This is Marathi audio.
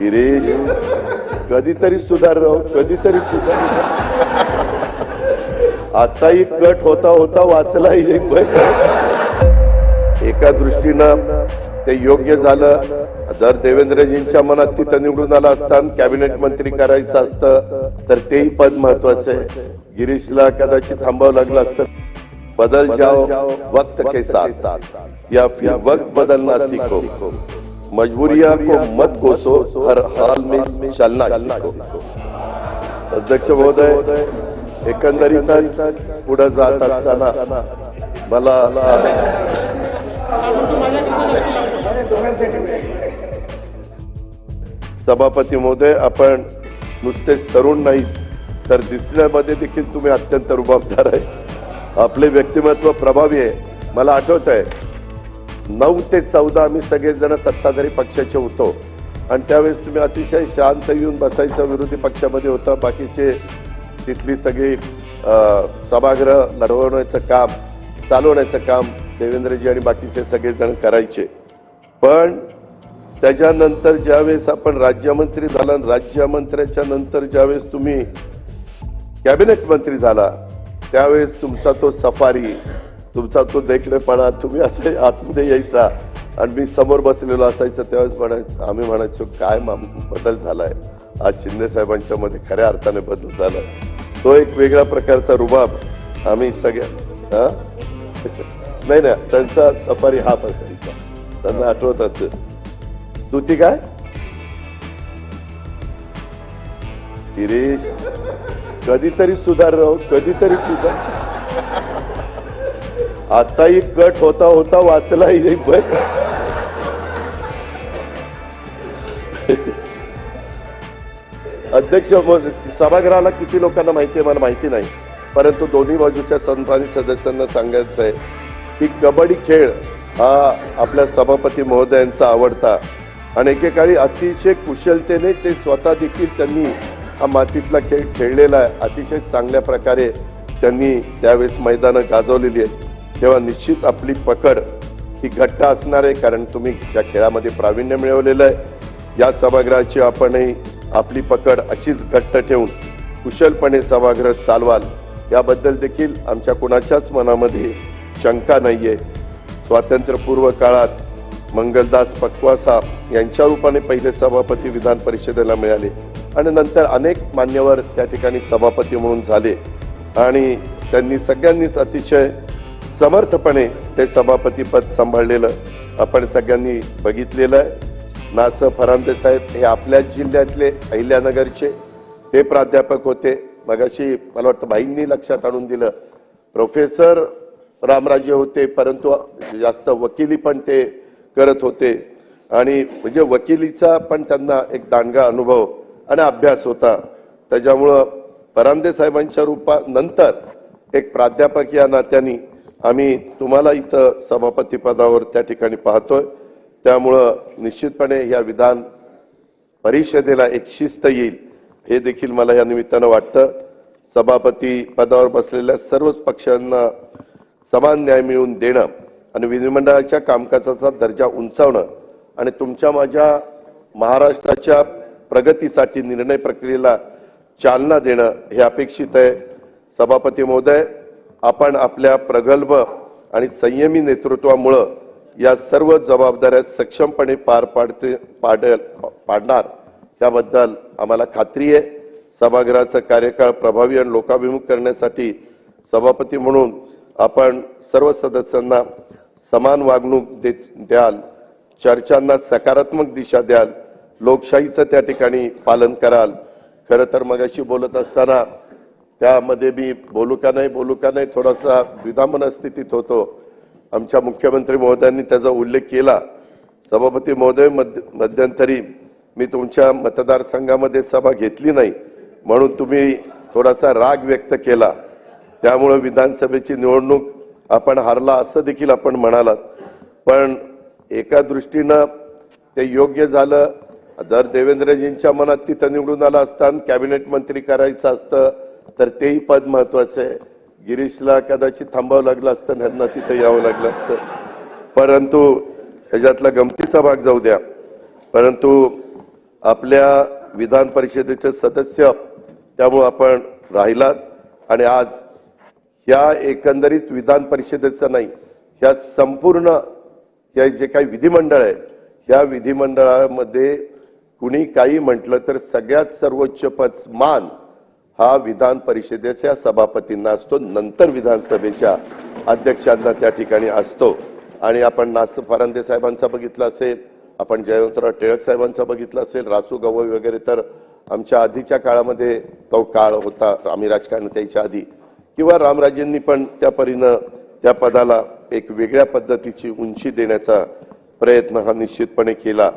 गिरीश कधीतरी सुधार राव कधीतरी सुधार आताही कट होता होता वाचला एक एका दृष्टीनं ते योग्य झालं. जर देवेंद्रजींच्या मनात तिथं निवडून आला असता आणि कॅबिनेट मंत्री करायचं असतं तर तेही पद महत्वाचं आहे. गिरीशला कदाचित थांबावं लागलं असतं. बदल जाओ वक्त के साथ. या फिर वक्त बदलना सीखो. मजबूरिया को मत कोसो हर हाल में चलना सीखो। अध्यक्ष महोदय एकंदरीतच पुढे जात असताना मला सभापती महोदय आपण नुसतेच तरुण नाही तर दिसण्यामध्ये देखील तुम्ही अत्यंत रुबाबदार आहे. आपले व्यक्तिमत्व प्रभावी आहे. मला आठवत आहे नऊ ते चौदा आम्ही सगळेजण सत्ताधारी पक्षाचे होतो. आणि त्यावेळेस तुम्ही अतिशय शांत येऊन बसायचं विरोधी पक्षामध्ये होता. बाकीचे तिथली सगळी सभागृह लढवण्याचं काम चालवण्याचं काम देवेंद्रजी आणि बाकीचे सगळेजण करायचे. पण त्याच्यानंतर ज्यावेळेस आपण राज्यमंत्री झाला आणि राज्यमंत्र्याच्या नंतर ज्यावेळेस तुम्ही कॅबिनेट मंत्री झाला त्यावेळेस तुमचा तो सफारी तुमचा तो देखणेपणा तुम्ही असं आतमध्ये यायचा आणि मी समोर बसलेलो असायचं त्यावेळेस म्हणायचं आम्ही म्हणायचो काय बदल झालाय? आज शिंदे साहेबांच्या मध्ये खऱ्या अर्थाने बदल झालाय. तो एक वेगळ्या प्रकारचा रुबाब आम्ही सगळ्या हा? नाही ना त्यांचा सफारी हाफ असायचा. त्यांना आठवत असेल. स्तुती काय? गिरीश कधीतरी सुधार राहू कधीतरी सुधार आताही कट होता होता वाचला एक अध्यक्ष सभागृहाला किती लोकांना माहिती आहे मला माहिती नाही. परंतु दोन्ही बाजूच्या संतांनी सदस्यांना सांगायचं आहे की कबड्डी खेळ हा आपल्या सभापती महोदयांचा आवडता आणि एकेकाळी अतिशय कुशलतेने ते स्वतः देखील त्यांनी हा मातीतला खेळ खेळलेला आहे. अतिशय चांगल्या प्रकारे त्यांनी त्यावेळेस मैदानं गाजवलेली आहेत. तेव्हा निश्चित आपली पकड ही घट्ट असणार आहे कारण तुम्ही त्या खेळामध्ये प्रावीण्य मिळवलेलं आहे. या सभागृहाची आपणही आपली पकड अशीच घट्ट ठेवून कुशलपणे सभागृह चालवाल. याबद्दल देखील आमच्या कुणाच्याच मनामध्ये शंका नाही आहे स्वातंत्र्यपूर्व काळात मंगलदास पक्वासा यांच्या रूपाने पहिले सभापती विधान परिषदेला मिळाले आणि नंतर अनेक मान्यवर त्या ठिकाणी सभापती म्हणून झाले. आणि त्यांनी सगळ्यांनीच अतिशय समर्थपणे ते सभापतीपद सांभाळलेलं आपण सगळ्यांनी बघितलेलं आहे. नास फरांदे साहेब हे आपल्याच जिल्ह्यातले अहिल्यानगरचे ते प्राध्यापक होते. मगाशी मला वाटतं भाईंनी लक्षात आणून दिलं. प्रोफेसर रामराजे होते परंतु जास्त वकिली पण ते करत होते. आणि म्हणजे वकिलीचा पण त्यांना एक दांडगा अनुभव आणि अभ्यास होता. त्याच्यामुळं परांदे साहेबांच्या रूपानंतर एक प्राध्यापक या नात्याने आम्ही तुम्हाला इथं सभापतीपदावर त्या ठिकाणी पाहतोय. त्यामुळं निश्चितपणे या विधान परिषदेला एक शिस्त येईल हे देखील मला या निमित्तानं वाटतं. सभापती पदावर बसलेल्या सर्वच पक्षांना समान न्याय मिळवून देणं आणि विधिमंडळाच्या कामकाजाचा दर्जा उंचावणं आणि तुमच्या माझ्या महाराष्ट्राच्या प्रगतीसाठी निर्णय प्रक्रियेला चालना देणं हे अपेक्षित आहे. सभापती महोदय आपण आपल्या प्रगल्भ आणि संयमी नेतृत्वामुळं या सर्व जबाबदाऱ्या सक्षमपणे पार पाडते पाडल पाडणार याबद्दल आम्हाला खात्री आहे. सभागृहाचा कार्यकाळ प्रभावी आणि लोकाभिमुख करण्यासाठी सभापती म्हणून आपण सर्व सदस्यांना समान वागणूक देत द्याल चर्चांना सकारात्मक दिशा द्याल लोकशाहीचं त्या ठिकाणी पालन कराल. खरं तर मगाशी बोलत असताना त्यामध्ये मी बोलू का नाही बोलू का नाही थोडासा द्विधा स्थितीत होतो. आमच्या मुख्यमंत्री महोदयांनी त्याचा उल्लेख केला. सभापती महोदय मध्य मध्यंतरी मी तुमच्या मतदारसंघामध्ये सभा घेतली नाही म्हणून तुम्ही थोडासा राग व्यक्त केला. त्यामुळं विधानसभेची निवडणूक आपण हारला असं देखील आपण म्हणालात. पण एका दृष्टीनं ते योग्य झालं. जर देवेंद्रजींच्या मनात तिथं निवडून आलं असतं आणि कॅबिनेट मंत्री करायचं असतं तर तेही पद महत्वाचं आहे. गिरीशला कदाचित थांबावं लागलं असतं ह्यांना तिथं यावं लागलं असतं. परंतु ह्याच्यातला गमतीचा भाग जाऊ द्या. परंतु आपल्या विधान परिषदेचे सदस्य त्यामुळं आपण राहिलात आणि आज ह्या एकंदरीत विधान परिषदेचं नाही ह्या संपूर्ण ह्या जे काही विधिमंडळ आहे ह्या विधिमंडळामध्ये कुणी काही म्हटलं तर सगळ्यात सर्वोच्च पद मान हा विधान परिषदेच्या सभापतींना असतो नंतर विधानसभेच्या अध्यक्षांना त्या ठिकाणी असतो. आणि आपण नास फरांदे साहेबांचा बघितलं असेल आपण जयवंतराव टिळक साहेबांचा बघितलं असेल रासू गवई वगैरे तर आमच्या आधीच्या काळामध्ये तो काळ होता आम्ही राजकारण त्याच्या आधी. किंवा रामराजेंनी पण त्या परीनं त्या पदाला एक वेगळ्या पद्धतीची उंची देण्याचा प्रयत्न हा निश्चितपणे केला.